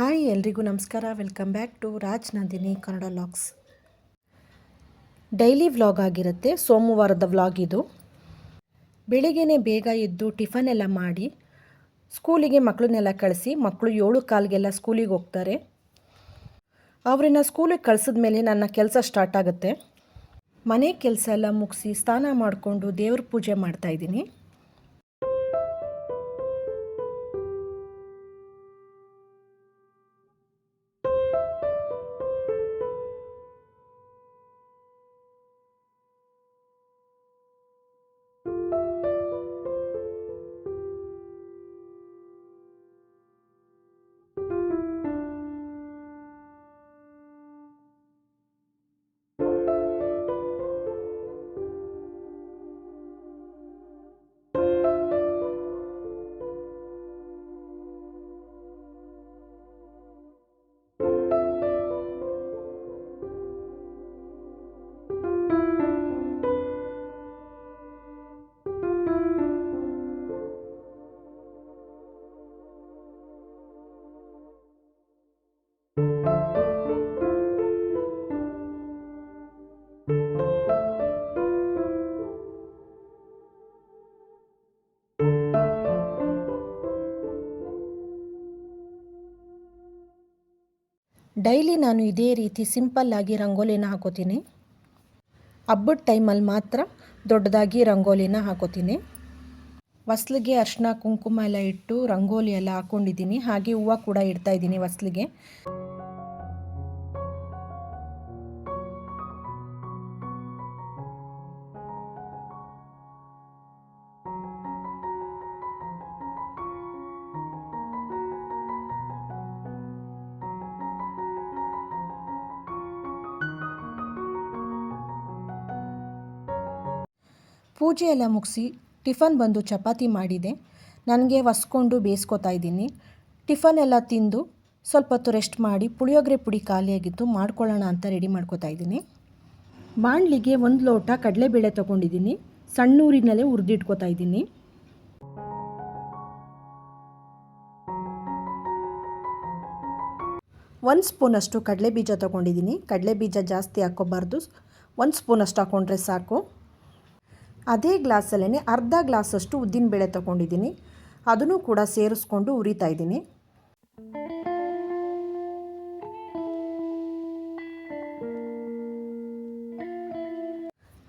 Hi ಎಲ್ರಿಗೂ ನಮಸ್ಕಾರ. Welcome back to Raj Nandini, Kannada logs daily vlog ಆಗಿರುತ್ತೆ. ಸೋಮವಾರದ ವ್ಲಾಗ್ ಇದು. ಬೆಳಿಗ್ಗೆನೆ ಬೇಗ ಎದ್ದು ಟಿಫನ್ ಎಲ್ಲ ಮಾಡಿ, ಸ್ಕೂಲಿಗೆ ಮಕ್ಕಳನ್ನೆಲ್ಲ ಕಳಿಸಿ ಮಕ್ಕಳು ಏಳು ಕಾಲಿಗೆಲ್ಲ ಸ್ಕೂಲಿಗೆ ಹೋಗ್ತಾರೆ. ಅವರನ್ನ ಸ್ಕೂಲಿಗೆ ಕಳಿಸಿದ ಮೇಲೆ ನನ್ನ ಕೆಲಸ ಸ್ಟಾರ್ಟ್ ಆಗುತ್ತೆ. ಮನೆ ಕೆಲಸ ಎಲ್ಲ ಮುಗಿಸಿ ಸ್ನಾನ ಮಾಡಿಕೊಂಡು ದೇವ್ರ ಪೂಜೆ ಮಾಡ್ತಾಯಿದ್ದೀನಿ ಡೈಲಿ ನಾನು ಇದೇ ರೀತಿ ಸಿಂಪಲ್ಲಾಗಿ ರಂಗೋಲಿನ ಹಾಕೋತೀನಿ. ಹಬ್ಬದ ಟೈಮಲ್ಲಿ ಮಾತ್ರ ದೊಡ್ಡದಾಗಿ ರಂಗೋಲಿನ ಹಾಕೋತೀನಿ. ಹೊಸ್ಲಿಗೆ ಅರ್ಶಿನ ಕುಂಕುಮ ಎಲ್ಲ ಇಟ್ಟು ರಂಗೋಲಿ ಎಲ್ಲ ಹಾಕ್ಕೊಂಡಿದ್ದೀನಿ ಹಾಗೆ ಹೂವು ಕೂಡ ಇಡ್ತಾ ಇದ್ದೀನಿ ಹೊಸ್ಲಿಗೆ ಪೂಜೆ ಎಲ್ಲ ಮುಗಿಸಿ ಟಿಫನ್ ಬಂದು ಚಪಾತಿ ಮಾಡಿದೆ. ನನಗೆ ಒಸ್ಕೊಂಡು ಬೇಯಿಸ್ಕೊತಾ ಇದ್ದೀನಿ. ಟಿಫನ್ ಎಲ್ಲ ತಿಂದು ಸ್ವಲ್ಪ ಹೊತ್ತು ರೆಸ್ಟ್ ಮಾಡಿ ಪುಳಿಯೋಗರೆ ಪುಡಿ ಖಾಲಿಯಾಗಿತ್ತು ಮಾಡ್ಕೊಳ್ಳೋಣ ಅಂತ ರೆಡಿ ಮಾಡ್ಕೋತಾ ಇದ್ದೀನಿ. ಬಾಣಲಿಗೆ ಒಂದು ಲೋಟ ಕಡಲೆಬೇಳೆ ತೊಗೊಂಡಿದ್ದೀನಿ. ಸಣ್ಣೂರಿನಲ್ಲೇ ಹುರಿದಿಟ್ಕೋತಾ ಇದ್ದೀನಿ. ಒಂದು ಸ್ಪೂನಷ್ಟು ಕಡಲೆ ಬೀಜ ತೊಗೊಂಡಿದ್ದೀನಿ. ಕಡಲೆ ಬೀಜ ಜಾಸ್ತಿ ಹಾಕ್ಕೋಬಾರ್ದು. ಒಂದು ಸ್ಪೂನಷ್ಟು ಹಾಕ್ಕೊಂಡ್ರೆ ಸಾಕು. ಅದೇ ಗ್ಲಾಸಲ್ಲೇ ಅರ್ಧ ಗ್ಲಾಸಷ್ಟು ಉದ್ದಿನಬೇಳೆ ತೊಗೊಂಡಿದ್ದೀನಿ. ಅದನ್ನು ಕೂಡ ಸೇರಿಸ್ಕೊಂಡು ಉರಿತಾ ಇದ್ದೀನಿ.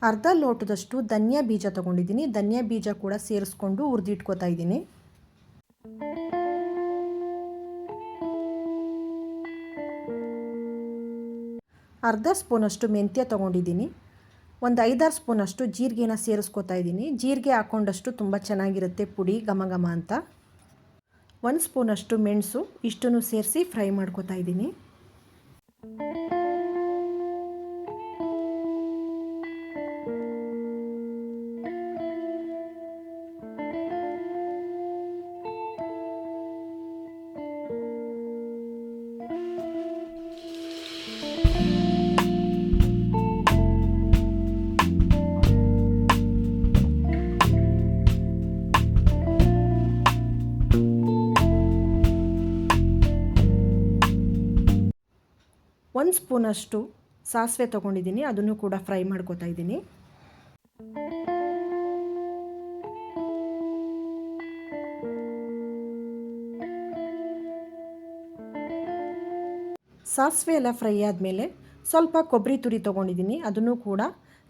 ಅರ್ಧ ಲೋಟದಷ್ಟು ಧನಿಯಾ ಬೀಜ ತೊಗೊಂಡಿದ್ದೀನಿ. ಧನಿಯಾ ಬೀಜ ಕೂಡ ಸೇರಿಸ್ಕೊಂಡು ಉರಿದಿಟ್ಕೋತಾ ಇದ್ದೀನಿ. ಅರ್ಧ ಸ್ಪೂನಷ್ಟು ಮೆಂತ್ಯ ತೊಗೊಂಡಿದ್ದೀನಿ. ಒಂದು ಐದಾರು ಸ್ಪೂನಷ್ಟು ಜೀರಿಗೆನ ಸೇರಿಸ್ಕೊತಾ ಇದ್ದೀನಿ. ಜೀರಿಗೆ ಹಾಕ್ಕೊಂಡಷ್ಟು ತುಂಬ ಚೆನ್ನಾಗಿರುತ್ತೆ ಪುಡಿ, ಘಮ ಘಮ ಅಂತ. ಒಂದು ಸ್ಪೂನಷ್ಟು ಮೆಣಸು ಇಷ್ಟನ್ನು ಸೇರಿಸಿ ಫ್ರೈ ಮಾಡ್ಕೊತಾ ಇದ್ದೀನಿ. ಒಂದು ಸ್ಪೂನಷ್ಟು ಸಾಸಿವೆ ತೊಗೊಂಡಿದ್ದೀನಿ, ಅದನ್ನು ಕೂಡ ಫ್ರೈ ಮಾಡ್ಕೊತಾ ಇದ್ದೀನಿ. ಸಾಸಿವೆ ಎಲ್ಲ ಫ್ರೈ ಆದಮೇಲೆ ಸ್ವಲ್ಪ ಕೊಬ್ಬರಿ ತುರಿ ತೊಗೊಂಡಿದ್ದೀನಿ, ಅದನ್ನು ಕೂಡ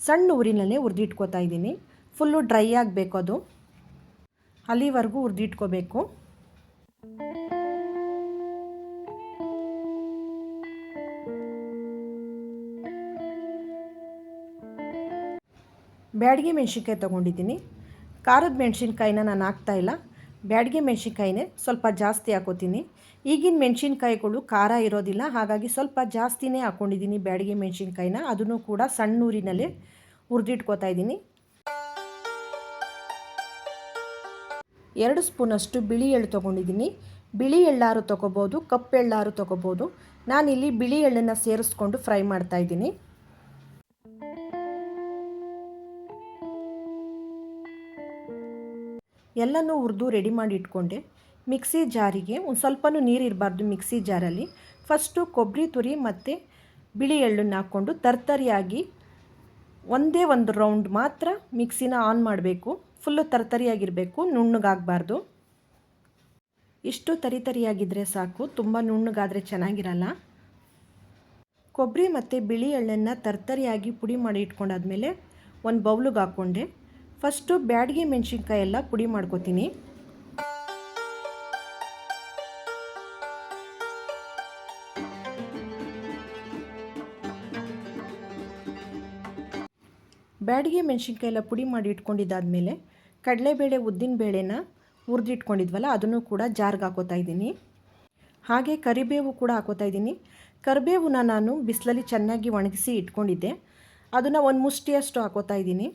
ಸಣ್ಣ ಊರಿನಲ್ಲೇ ಹುರಿದಿಟ್ಕೋತಾ ಇದ್ದೀನಿ. ಫುಲ್ಲು ಡ್ರೈ ಆಗಬೇಕು ಅದು. ಅಲ್ಲಿವರೆಗೂ ಹುರಿದಿಟ್ಕೋಬೇಕು. ಬ್ಯಾಡಿಗೆ ಮೆಣಸಿನ್ಕಾಯಿ ತೊಗೊಂಡಿದ್ದೀನಿ. ಖಾರದ ಮೆಣಸಿನ್ಕಾಯಿನ ನಾನು ಹಾಕ್ತಾಯಿಲ್ಲ ಬ್ಯಾಡಿಗೆ ಮೆಣಸಿನ್ಕಾಯಿನೇ ಸ್ವಲ್ಪ ಜಾಸ್ತಿ ಹಾಕೋತೀನಿ. ಈಗಿನ ಮೆಣಸಿನ್ಕಾಯಿಗಳು ಖಾರ ಇರೋದಿಲ್ಲ, ಹಾಗಾಗಿ ಸ್ವಲ್ಪ ಜಾಸ್ತಿನೇ ಹಾಕ್ಕೊಂಡಿದ್ದೀನಿ ಬ್ಯಾಡಿಗೆ ಮೆಣಸಿನ್ಕಾಯಿನ. ಅದನ್ನು ಕೂಡ ಸಣ್ಣೂರಿನಲ್ಲಿ ಹುರಿದಿಟ್ಕೋತಾ ಇದ್ದೀನಿ. ಎರಡು ಸ್ಪೂನಷ್ಟು ಬಿಳಿ ಎಳ್ಳು ತೊಗೊಂಡಿದ್ದೀನಿ. ಬಿಳಿ ಎಳ್ಳಾರು ತೊಗೋಬೋದು, ಕಪ್ಪು ಎಳ್ಳಾರು ತೊಗೋಬೋದು. ನಾನಿಲ್ಲಿ ಬಿಳಿ ಎಳ್ಳನ್ನು ಸೇರಿಸ್ಕೊಂಡು ಫ್ರೈ ಮಾಡ್ತಾಯಿದ್ದೀನಿ ಎಲ್ಲನೂ ಹುರಿದು ರೆಡಿ ಮಾಡಿ ಇಟ್ಕೊಂಡೆ. ಮಿಕ್ಸಿ ಜಾರಿಗೆ ಒಂದು ಸ್ವಲ್ಪನೂ ನೀರು ಇರಬಾರ್ದು ಮಿಕ್ಸಿ ಜಾರಲ್ಲಿ. ಫಸ್ಟು ಕೊಬ್ಬರಿ ತುರಿ ಮತ್ತು ಬಿಳಿ ಎಳ್ಳನ್ನು ಹಾಕ್ಕೊಂಡು ತರ್ತರಿಯಾಗಿ ಒಂದೇ ಒಂದು ರೌಂಡ್ ಮಾತ್ರ ಮಿಕ್ಸಿನ ಆನ್ ಮಾಡಬೇಕು. ಫುಲ್ಲು ತರ್ತರಿಯಾಗಿರಬೇಕು, ನುಣ್ಣಗಾಗಬಾರ್ದು. ಇಷ್ಟು ತರಿತರಿಯಾಗಿದ್ದರೆ ಸಾಕು, ತುಂಬ ನುಣ್ಣಗಾದರೆ ಚೆನ್ನಾಗಿರಲ್ಲ. ಕೊಬ್ಬರಿ ಮತ್ತು ಬಿಳಿ ಎಳ್ಳನ್ನು ತರ್ತರಿಯಾಗಿ ಪುಡಿ ಮಾಡಿ ಇಟ್ಕೊಂಡಾದ್ಮೇಲೆ ಒಂದು ಬೌಲಿಗೆ ಹಾಕ್ಕೊಂಡೆ. ಫಸ್ಟು ಬ್ಯಾಡಗಿ ಮೆಣಸಿನ್ಕಾಯಿ ಎಲ್ಲ ಪುಡಿ ಮಾಡ್ಕೋತೀನಿ. ಬ್ಯಾಡಗಿ ಮೆಣಸಿನ್ಕಾಯಿ ಎಲ್ಲ ಪುಡಿ ಮಾಡಿ ಇಟ್ಕೊಂಡಿದ್ದಾದಮೇಲೆ ಕಡಲೆಬೇಳೆ ಉದ್ದಿನ ಬೇಳೆನ ಹುರಿದಿಟ್ಕೊಂಡಿದ್ವಲ್ಲ ಅದನ್ನು ಕೂಡ ಜಾರ್ಗೆ ಹಾಕೋತಾ ಇದ್ದೀನಿ. ಹಾಗೆ ಕರಿಬೇವು ಕೂಡ ಹಾಕೋತಾ ಇದ್ದೀನಿ. ಕರಿಬೇವನ್ನ ನಾನು ಬಿಸಿಲಲ್ಲಿ ಚೆನ್ನಾಗಿ ಒಣಗಿಸಿ ಇಟ್ಕೊಂಡಿದ್ದೆ. ಅದನ್ನು ಒಂದು ಮುಷ್ಟಿಯಷ್ಟು ಹಾಕೋತಾ ಇದ್ದೀನಿ.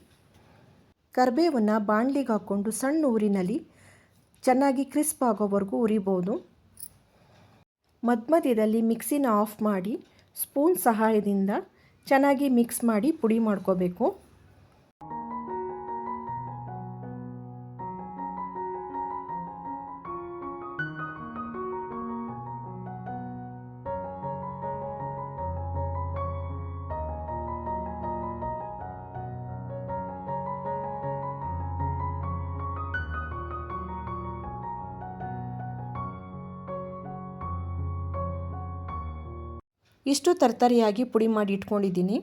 ಕರಿಬೇವನ್ನು ಬಾಣಲಿಗೆ ಹಾಕ್ಕೊಂಡು ಸಣ್ಣ ಊರಿನಲ್ಲಿ ಚೆನ್ನಾಗಿ ಕ್ರಿಸ್ಪ್ ಆಗೋವರೆಗೂ ಉರಿಬೋದು. ಮಧ್ಯ ಮಧ್ಯದಲ್ಲಿ ಮಿಕ್ಸಿನ ಆಫ್ ಮಾಡಿ ಸ್ಪೂನ್ ಸಹಾಯದಿಂದ ಚೆನ್ನಾಗಿ ಮಿಕ್ಸ್ ಮಾಡಿ ಪುಡಿ ಮಾಡ್ಕೋಬೇಕು. ಇಷ್ಟು ತರ್ತರಿಯಾಗಿ ಪುಡಿ ಮಾಡಿ ಇಟ್ಕೊಂಡಿದ್ದೀನಿ.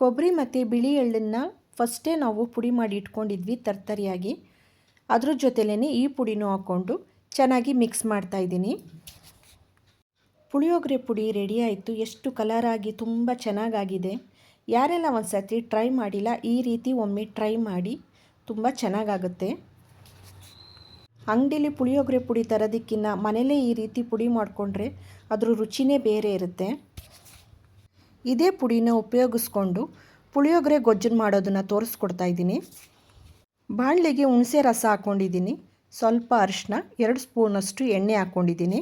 ಕೊಬ್ಬರಿ ಮತ್ತು ಬಿಳಿ ಎಳ್ಳನ್ನು ಫಸ್ಟೇ ನಾವು ಪುಡಿ ಮಾಡಿ ಇಟ್ಕೊಂಡಿದ್ವಿ ತರ್ತರಿಯಾಗಿ. ಅದ್ರ ಜೊತೆಲೇ ಈ ಪುಡಿನೂ ಹಾಕ್ಕೊಂಡು ಚೆನ್ನಾಗಿ ಮಿಕ್ಸ್ ಮಾಡ್ತಾಯಿದ್ದೀನಿ ಪುಳಿಯೋಗರೆ ಪುಡಿ ರೆಡಿ ಆಯಿತು. ಎಷ್ಟು ಕಲರಾಗಿ ತುಂಬ ಚೆನ್ನಾಗಾಗಿದೆ. ಯಾರೆಲ್ಲ ಒಂದು ಸರ್ತಿ ಟ್ರೈ ಮಾಡಿಲ್ಲ, ಈ ರೀತಿ ಒಮ್ಮೆ ಟ್ರೈ ಮಾಡಿ ತುಂಬ ಚೆನ್ನಾಗಾಗುತ್ತೆ. ಅಂಗಡೀಲಿ ಪುಳಿಯೋಗರೆ ಪುಡಿ ತರೋದಕ್ಕಿಂತ ಮನೇಲೇ ಈ ರೀತಿ ಪುಡಿ ಮಾಡಿಕೊಂಡ್ರೆ ಅದ್ರ ರುಚಿನೇ ಬೇರೆ ಇರುತ್ತೆ. ಇದೇ ಪುಡಿನ ಉಪಯೋಗಿಸ್ಕೊಂಡು ಪುಳಿಯೋಗರೆ ಗೊಜ್ಜನ್ನು ಮಾಡೋದನ್ನು ತೋರಿಸ್ಕೊಡ್ತಾ ಇದ್ದೀನಿ. ಬಾಣಲೆಗೆ ಹುಣಸೆ ರಸ ಹಾಕ್ಕೊಂಡಿದ್ದೀನಿ ಸ್ವಲ್ಪ ಅರಿಶಿನ ಎರಡು ಸ್ಪೂನಷ್ಟು ಎಣ್ಣೆ ಹಾಕ್ಕೊಂಡಿದ್ದೀನಿ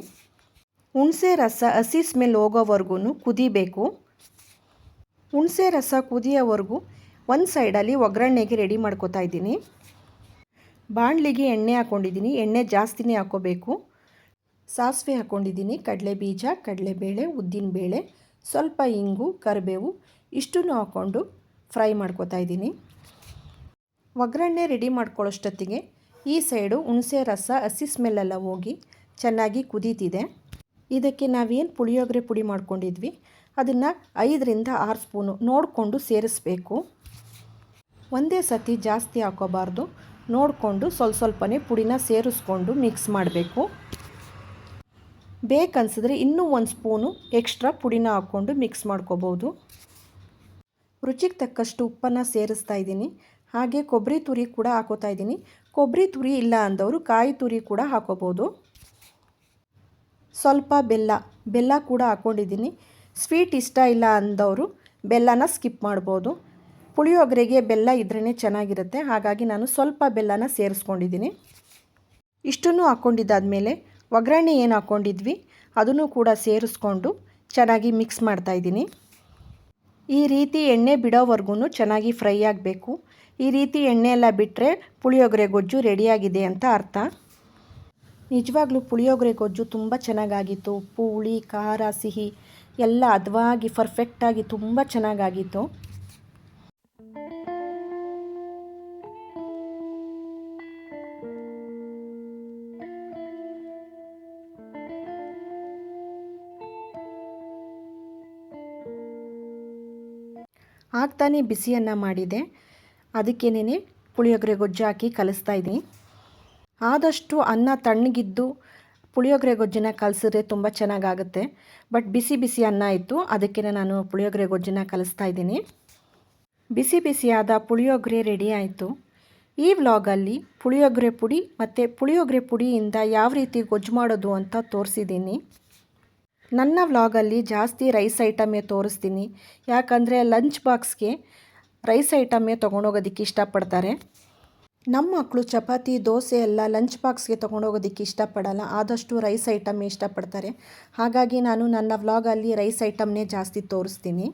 ಹುಣಸೆ ರಸ ಹಸಿ ಸ್ಮೆಲ್ ಹೋಗೋವರೆಗೂ ಕುದಿಬೇಕು. ಹುಣಸೆ ರಸ ಕುದಿಯೋವರೆಗೂ ಒಂದು ಸೈಡಲ್ಲಿ ಒಗ್ಗರಣೆಗೆ ರೆಡಿ ಮಾಡ್ಕೋತಾ ಇದ್ದೀನಿ. ಬಾಣಲಿಗೆ ಎಣ್ಣೆ ಹಾಕ್ಕೊಂಡಿದ್ದೀನಿ ಎಣ್ಣೆ ಜಾಸ್ತಿನೇ ಹಾಕ್ಕೋಬೇಕು ಸಾಸಿವೆ ಹಾಕ್ಕೊಂಡಿದ್ದೀನಿ ಕಡಲೆ ಬೀಜ ಕಡಲೆಬೇಳೆ, ಉದ್ದಿನಬೇಳೆ, ಸ್ವಲ್ಪ ಇಂಗು, ಕರಿಬೇವು, ಇಷ್ಟನ್ನು ಹಾಕ್ಕೊಂಡು ಫ್ರೈ ಮಾಡ್ಕೋತಾ ಇದ್ದೀನಿ. ಒಗ್ಗರಣೆ ರೆಡಿ ಮಾಡ್ಕೊಳ್ಳೋಷ್ಟೊತ್ತಿಗೆ ಈ ಸೈಡು ಹುಣಸೆ ರಸ, ಹಸಿ ಸ್ಮೆಲ್ಲೆಲ್ಲ ಹೋಗಿ ಚೆನ್ನಾಗಿ ಕುದೀತಿದೆ. ಇದಕ್ಕೆ ನಾವೇನು ಪುಳಿಯೋಗರೆ ಪುಡಿ ಮಾಡ್ಕೊಂಡಿದ್ವಿ, ಅದನ್ನು ಐದರಿಂದ ಆರು ಸ್ಪೂನು ನೋಡಿಕೊಂಡು ಸೇರಿಸ್ಬೇಕು. ಒಂದೇ ಸತಿ ಜಾಸ್ತಿ ಹಾಕೋಬಾರ್ದು. ನೋಡಿಕೊಂಡು ಸ್ವಲ್ಪ ಸ್ವಲ್ಪನೇ ಪುಡಿನ ಸೇರಿಸ್ಕೊಂಡು ಮಿಕ್ಸ್ ಮಾಡಬೇಕು. ಬೇಕನ್ಸಿದ್ರೆ ಇನ್ನೂ ಒಂದು ಸ್ಪೂನು ಎಕ್ಸ್ಟ್ರಾ ಪುಡಿನ ಹಾಕ್ಕೊಂಡು ಮಿಕ್ಸ್ ಮಾಡ್ಕೋಬೋದು. ರುಚಿಗೆ ತಕ್ಕಷ್ಟು ಉಪ್ಪನ್ನು ಸೇರಿಸ್ತಾ ಇದ್ದೀನಿ. ಹಾಗೆ ಕೊಬ್ಬರಿ ತುರಿ ಕೂಡ ಹಾಕೋತಾ ಇದ್ದೀನಿ. ಕೊಬ್ಬರಿ ತುರಿ ಇಲ್ಲ ಅಂದವರು ಕಾಯಿ ತುರಿ ಕೂಡ ಹಾಕೋಬೋದು. ಸ್ವಲ್ಪ ಬೆಲ್ಲ ಬೆಲ್ಲ ಕೂಡ ಹಾಕ್ಕೊಂಡಿದ್ದೀನಿ ಸ್ವೀಟ್ ಇಷ್ಟ ಇಲ್ಲ ಅಂದವರು ಬೆಲ್ಲನ ಸ್ಕಿಪ್ ಮಾಡ್ಬೋದು. ಪುಳಿಯೋಗರೆಗೆ ಬೆಲ್ಲ ಇದ್ರೇ ಚೆನ್ನಾಗಿರುತ್ತೆ. ಹಾಗಾಗಿ ನಾನು ಸ್ವಲ್ಪ ಬೆಲ್ಲನ ಸೇರಿಸ್ಕೊಂಡಿದ್ದೀನಿ. ಇಷ್ಟನ್ನು ಹಾಕ್ಕೊಂಡಿದ್ದಾದಮೇಲೆ ಒಗ್ಗರಣೆ ಏನು ಹಾಕ್ಕೊಂಡಿದ್ವಿ ಅದನ್ನು ಕೂಡ ಸೇರಿಸ್ಕೊಂಡು ಚೆನ್ನಾಗಿ ಮಿಕ್ಸ್ ಮಾಡ್ತಾಯಿದ್ದೀನಿ ಈ ರೀತಿ ಎಣ್ಣೆ ಬಿಡೋವರೆಗೂ ಚೆನ್ನಾಗಿ ಫ್ರೈ ಆಗಬೇಕು. ಈ ರೀತಿ ಎಣ್ಣೆ ಎಲ್ಲ ಬಿಟ್ಟರೆ ಪುಳಿಯೋಗರೆ ಗೊಜ್ಜು ರೆಡಿಯಾಗಿದೆ ಅಂತ ಅರ್ಥ. ನಿಜವಾಗ್ಲೂ ಪುಳಿಯೋಗರೆ ಗೊಜ್ಜು ತುಂಬ ಚೆನ್ನಾಗಾಗಿತ್ತು. ಉಪ್ಪು ಹುಳಿ ಖಾರ, ಸಿಹಿ ಎಲ್ಲ ಹದವಾಗಿ ಪರ್ಫೆಕ್ಟಾಗಿ ತುಂಬ ಚೆನ್ನಾಗಾಗಿತ್ತು. ಆಗ್ತಾನೆ ಬಿಸಿಯನ್ನು ಮಾಡಿದೆ. ಅದಕ್ಕೇನೆ ಪುಳಿಯೋಗರೆ ಗೊಜ್ಜು ಹಾಕಿ ಕಲಿಸ್ತಾ ಇದ್ದೀನಿ. ಆದಷ್ಟು ಅನ್ನ ತಣ್ಣಗಿದ್ದು ಪುಳಿಯೋಗರೆ ಗೊಜ್ಜನ್ನ ಕಲಿಸಿದ್ರೆ ತುಂಬ ಚೆನ್ನಾಗಾಗುತ್ತೆ. ಬಟ್ ಬಿಸಿ ಬಿಸಿ ಅನ್ನ ಇತ್ತು. ಅದಕ್ಕೆ ನಾನು ಪುಳಿಯೋಗರೆ ಗೊಜ್ಜನ್ನ ಕಲಿಸ್ತಾ ಇದ್ದೀನಿ. ಬಿಸಿ ಬಿಸಿಯಾದ ಪುಳಿಯೋಗರೆ ರೆಡಿ ಆಯಿತು. ಈ ವ್ಲಾಗಲ್ಲಿ ಪುಳಿಯೋಗರೆ ಪುಡಿ ಮತ್ತು ಪುಳಿಯೋಗರೆ ಪುಡಿಯಿಂದ ಯಾವ ರೀತಿ ಗೊಜ್ಜು ಮಾಡೋದು ಅಂತ ತೋರಿಸಿದ್ದೀನಿ. ನನ್ನ ವ್ಲಾಗಲ್ಲಿ ಜಾಸ್ತಿ ರೈಸ್ ಐಟಮೇ ತೋರಿಸ್ತೀನಿ. ಯಾಕಂದರೆ ಲಂಚ್ ಬಾಕ್ಸ್ಗೆ ರೈಸ್ ಐಟಮೇ ತೊಗೊಂಡೋಗೋದಕ್ಕೆ ಇಷ್ಟಪಡ್ತಾರೆ. ನಮ್ಮ ಮಕ್ಕಳು ಚಪಾತಿ, ದೋಸೆ ಎಲ್ಲ ಲಂಚ್ ಬಾಕ್ಸ್ಗೆ ತೊಗೊಂಡೋಗೋದಕ್ಕೆ ಇಷ್ಟಪಡಲ್ಲ. ಆದಷ್ಟು ರೈಸ್ ಐಟಮೇ ಇಷ್ಟಪಡ್ತಾರೆ. ಹಾಗಾಗಿ ನಾನು ನನ್ನ ವ್ಲಾಗಲ್ಲಿ ರೈಸ್ ಐಟಮ್ನೇ ಜಾಸ್ತಿ ತೋರಿಸ್ತೀನಿ.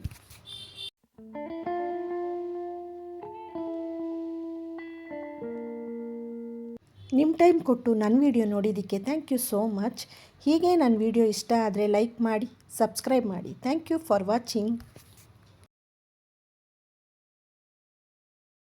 ನಿಮ್ಮ ಟೈಮ್ ಕೊಟ್ಟು ನನ್ನ ವಿಡಿಯೋ ನೋಡಿದ್ದಕ್ಕೆ ಥ್ಯಾಂಕ್ ಯು ಸೋ ಮಚ್ ಹೀಗೆ ನನ್ನ ವಿಡಿಯೋ ಇಷ್ಟ ಆದರೆ ಲೈಕ್ ಮಾಡಿ ಸಬ್ಸ್ಕ್ರೈಬ್ ಮಾಡಿ. Thank you for watching